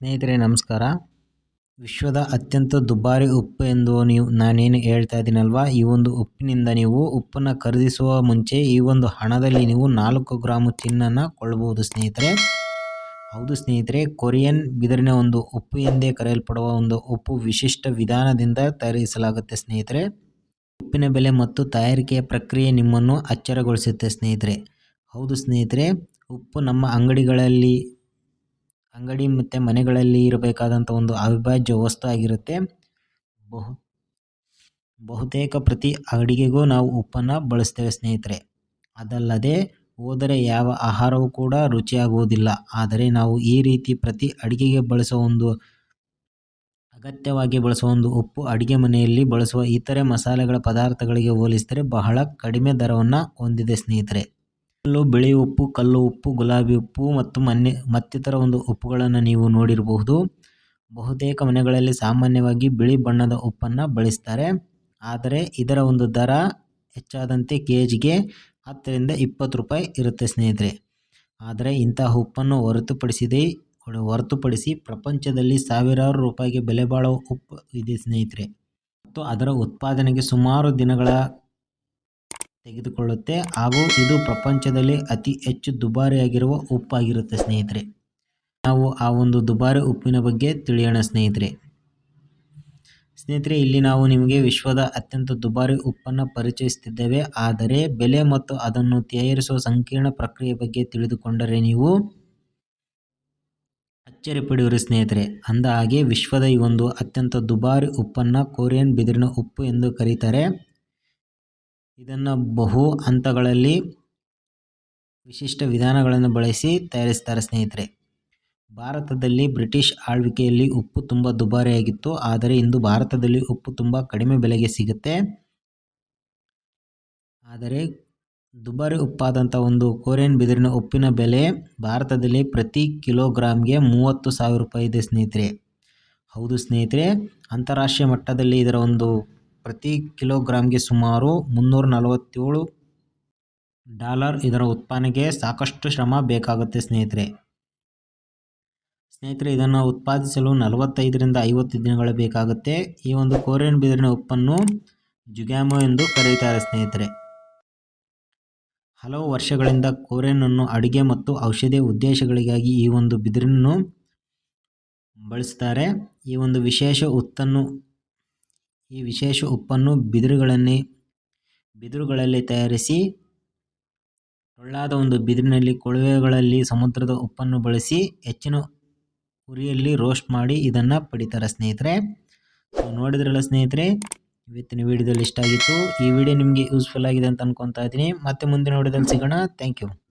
ಸ್ನೇಹಿತರೆ, ನಮಸ್ಕಾರ. ವಿಶ್ವದ ಅತ್ಯಂತ ದುಬಾರಿ ಉಪ್ಪು ಎಂದು ನೀವು, ನಾನೇನು ಹೇಳ್ತಾ ಇದ್ದೀನಲ್ವಾ? ಈ ಒಂದು ಉಪ್ಪಿನಿಂದ ನೀವು ಉಪ್ಪನ್ನು ಖರೀದಿಸುವ ಮುಂಚೆ ಈ ಒಂದು ಹಣದಲ್ಲಿ ನೀವು ನಾಲ್ಕು ಗ್ರಾಮು ಚಿನ್ನನ ಕೊಳ್ಳಬಹುದು ಸ್ನೇಹಿತರೆ. ಹೌದು ಸ್ನೇಹಿತರೆ, ಕೊರಿಯನ್ ಬಿದಿರಿನ ಒಂದು ಉಪ್ಪು ಎಂದೇ ಕರೆಯಲ್ಪಡುವ ಒಂದು ಉಪ್ಪು ವಿಶಿಷ್ಟ ವಿಧಾನದಿಂದ ತಯಾರಿಸಲಾಗುತ್ತೆ ಸ್ನೇಹಿತರೆ. ಉಪ್ಪಿನ ಬೆಲೆ ಮತ್ತು ತಯಾರಿಕೆಯ ಪ್ರಕ್ರಿಯೆ ನಿಮ್ಮನ್ನು ಅಚ್ಚರಗೊಳಿಸುತ್ತೆ ಸ್ನೇಹಿತರೆ. ಹೌದು ಸ್ನೇಹಿತರೆ, ಉಪ್ಪು ನಮ್ಮ ಅಂಗಡಿಗಳಲ್ಲಿ ಅಂಗಡಿ ಮತ್ತು ಮನೆಗಳಲ್ಲಿ ಇರಬೇಕಾದಂಥ ಒಂದು ಅವಿಭಾಜ್ಯ ವಸ್ತು ಆಗಿರುತ್ತೆ ಬಹು, ಬಹುತೇಕ ಪ್ರತಿ ಅಡಿಗೆಗೂ ನಾವು ಉಪ್ಪನ್ನು ಬಳಸ್ತೇವೆ ಸ್ನೇಹಿತರೆ. ಅದಲ್ಲದೆ ಹೋದರೆ ಯಾವ ಆಹಾರವೂ ಕೂಡ ರುಚಿಯಾಗುವುದಿಲ್ಲ. ಆದರೆ ನಾವು ಈ ರೀತಿ ಪ್ರತಿ ಅಡುಗೆಗೆ ಬಳಸುವ ಒಂದು, ಅಗತ್ಯವಾಗಿ ಬಳಸುವ ಒಂದು ಉಪ್ಪು ಅಡುಗೆ ಮನೆಯಲ್ಲಿ ಬಳಸುವ ಇತರೆ ಮಸಾಲೆಗಳ ಪದಾರ್ಥಗಳಿಗೆ ಹೋಲಿಸಿದರೆ ಬಹಳ ಕಡಿಮೆ ದರವನ್ನು ಹೊಂದಿದೆ ಸ್ನೇಹಿತರೆ. ಕಲ್ಲು, ಬಿಳಿ ಉಪ್ಪು, ಕಲ್ಲು ಉಪ್ಪು, ಗುಲಾಬಿ ಉಪ್ಪು ಮತ್ತು ಮನೆ ಮತ್ತಿತರ ಒಂದು ಉಪ್ಪುಗಳನ್ನು ನೀವು ನೋಡಿರಬಹುದು. ಬಹುತೇಕ ಮನೆಗಳಲ್ಲಿ ಸಾಮಾನ್ಯವಾಗಿ ಬಿಳಿ ಬಣ್ಣದ ಉಪ್ಪನ್ನು ಬಳಸ್ತಾರೆ. ಆದರೆ ಇದರ ಒಂದು ದರ ಹೆಚ್ಚಾದಂತೆ ಕೆ ಜಿಗೆ ಹತ್ತರಿಂದ ಇಪ್ಪತ್ತು ರೂಪಾಯಿ ಇರುತ್ತೆ ಸ್ನೇಹಿತರೆ. ಆದರೆ ಇಂತಹ ಉಪ್ಪನ್ನು ಹೊರತುಪಡಿಸಿದೆ, ಹೊರತುಪಡಿಸಿ ಪ್ರಪಂಚದಲ್ಲಿ ಸಾವಿರಾರು ರೂಪಾಯಿಗೆ ಬೆಲೆ ಬಾಳುವ ಉಪ್ಪು ಇದೆ ಸ್ನೇಹಿತರೆ. ಮತ್ತು ಅದರ ಉತ್ಪಾದನೆಗೆ ಸುಮಾರು ದಿನಗಳ ತೆಗೆದುಕೊಳ್ಳುತ್ತೆ. ಹಾಗೂ ಇದು ಪ್ರಪಂಚದಲ್ಲಿ ಅತಿ ಹೆಚ್ಚು ದುಬಾರಿಯಾಗಿರುವ ಉಪ್ಪಾಗಿರುತ್ತೆ ಸ್ನೇಹಿತರೆ. ನಾವು ಆ ಒಂದು ದುಬಾರಿ ಉಪ್ಪಿನ ಬಗ್ಗೆ ತಿಳಿಯೋಣ ಸ್ನೇಹಿತರೆ. ಸ್ನೇಹಿತರೆ, ಇಲ್ಲಿ ನಾವು ನಿಮಗೆ ವಿಶ್ವದ ಅತ್ಯಂತ ದುಬಾರಿ ಉಪ್ಪನ್ನು ಪರಿಚಯಿಸುತ್ತಿದ್ದೇವೆ. ಆದರೆ ಬೆಲೆ ಮತ್ತು ಅದನ್ನು ತಯಾರಿಸುವ ಸಂಕೀರ್ಣ ಪ್ರಕ್ರಿಯೆ ಬಗ್ಗೆ ತಿಳಿದುಕೊಂಡರೆ ನೀವು ಅಚ್ಚರಿ ಪಡೆಯುವರು ಸ್ನೇಹಿತರೆ. ಅಂದ ಹಾಗೆ ವಿಶ್ವದ ಈ ಒಂದು ಅತ್ಯಂತ ದುಬಾರಿ ಉಪ್ಪನ್ನು ಕೊರಿಯನ್ ಬಿದಿರಿನ ಉಪ್ಪು ಎಂದು ಕರೀತಾರೆ. ಇದನ್ನು ಬಹು ಹಂತಗಳಲ್ಲಿ ವಿಶಿಷ್ಟ ವಿಧಾನಗಳನ್ನು ಬಳಸಿ ತಯಾರಿಸ್ತಾರೆ ಸ್ನೇಹಿತರೆ. ಭಾರತದಲ್ಲಿ ಬ್ರಿಟಿಷ್ ಆಳ್ವಿಕೆಯಲ್ಲಿ ಉಪ್ಪು ತುಂಬ ದುಬಾರಿಯಾಗಿತ್ತು. ಆದರೆ ಇಂದು ಭಾರತದಲ್ಲಿ ಉಪ್ಪು ತುಂಬ ಕಡಿಮೆ ಬೆಲೆಗೆ ಸಿಗುತ್ತೆ. ಆದರೆ ದುಬಾರಿ ಉಪ್ಪಾದಂಥ ಒಂದು ಕೋರಿಯನ್ ಬಿದಿರಿನ ಉಪ್ಪಿನ ಬೆಲೆ ಭಾರತದಲ್ಲಿ ಪ್ರತಿ ಕಿಲೋಗ್ರಾಮ್ಗೆ ಮೂವತ್ತು ಸಾವಿರ ರೂಪಾಯಿ ಇದೆ ಸ್ನೇಹಿತರೆ. ಹೌದು ಸ್ನೇಹಿತರೆ, ಅಂತಾರಾಷ್ಟ್ರೀಯ ಮಟ್ಟದಲ್ಲಿ ಇದರ ಒಂದು ಪ್ರತಿ ಕಿಲೋಗ್ರಾಂಗೆ ಸುಮಾರು ಮುನ್ನೂರ ನಲವತ್ತೇಳು ಡಾಲರ್ ಇದರ ಉತ್ಪಾದನೆಗೆ ಸಾಕಷ್ಟು ಶ್ರಮ ಬೇಕಾಗುತ್ತೆ ಸ್ನೇಹಿತರೆ. ಸ್ನೇಹಿತರೆ, ಇದನ್ನು ಉತ್ಪಾದಿಸಲು ನಲವತ್ತೈದರಿಂದ ಐವತ್ತು ದಿನಗಳು ಬೇಕಾಗುತ್ತೆ. ಈ ಒಂದು ಕೋರಿಯನ್ ಬಿದಿರಿನ ಉಪ್ಪನ್ನು ಜುಗ್ಯಾಮೊ ಎಂದು ಕರೆಯುತ್ತಾರೆ ಸ್ನೇಹಿತರೆ. ಹಲವು ವರ್ಷಗಳಿಂದ ಕೋರಿಯನನ್ನು ಅಡುಗೆ ಮತ್ತು ಔಷಧಿ ಉದ್ದೇಶಗಳಿಗಾಗಿ ಈ ಒಂದು ಬಿದಿರನ್ನು ಬಳಸ್ತಾರೆ ಈ ಒಂದು ವಿಶೇಷ ಉತ್ತನ್ನು ಈ ವಿಶೇಷ ಉಪ್ಪನ್ನು ಬಿದಿರುಗಳನ್ನೇ, ಬಿದಿರುಗಳಲ್ಲಿ ತಯಾರಿಸಿ, ಟೊಳ್ಳಾದ ಒಂದು ಬಿದಿರಿನಲ್ಲಿ ಕೊಳವೆಗಳಲ್ಲಿ ಸಮುದ್ರದ ಉಪ್ಪನ್ನು ಬಳಸಿ, ಹೆಚ್ಚಿನ ಉರಿಯಲ್ಲಿ ರೋಸ್ಟ್ ಮಾಡಿ ಇದನ್ನು ಪಡಿತಾರೆ ಸ್ನೇಹಿತರೆ. ಸೊ, ನೋಡಿದ್ರಲ್ಲ ಸ್ನೇಹಿತರೆ, ಇವತ್ತಿನ ವಿಡಿಯೋದಲ್ಲಿ ಇಷ್ಟ ಆಗಿತ್ತು. ಈ ವಿಡಿಯೋ ನಿಮಗೆ ಯೂಸ್ಫುಲ್ ಆಗಿದೆ ಅಂತ ಅನ್ಕೊತಾ ಇದ್ದೀನಿ. ಮತ್ತೆ ಮುಂದಿನ ವಿಡಿಯೋದಲ್ಲಿ ಸಿಗೋಣ. Thank you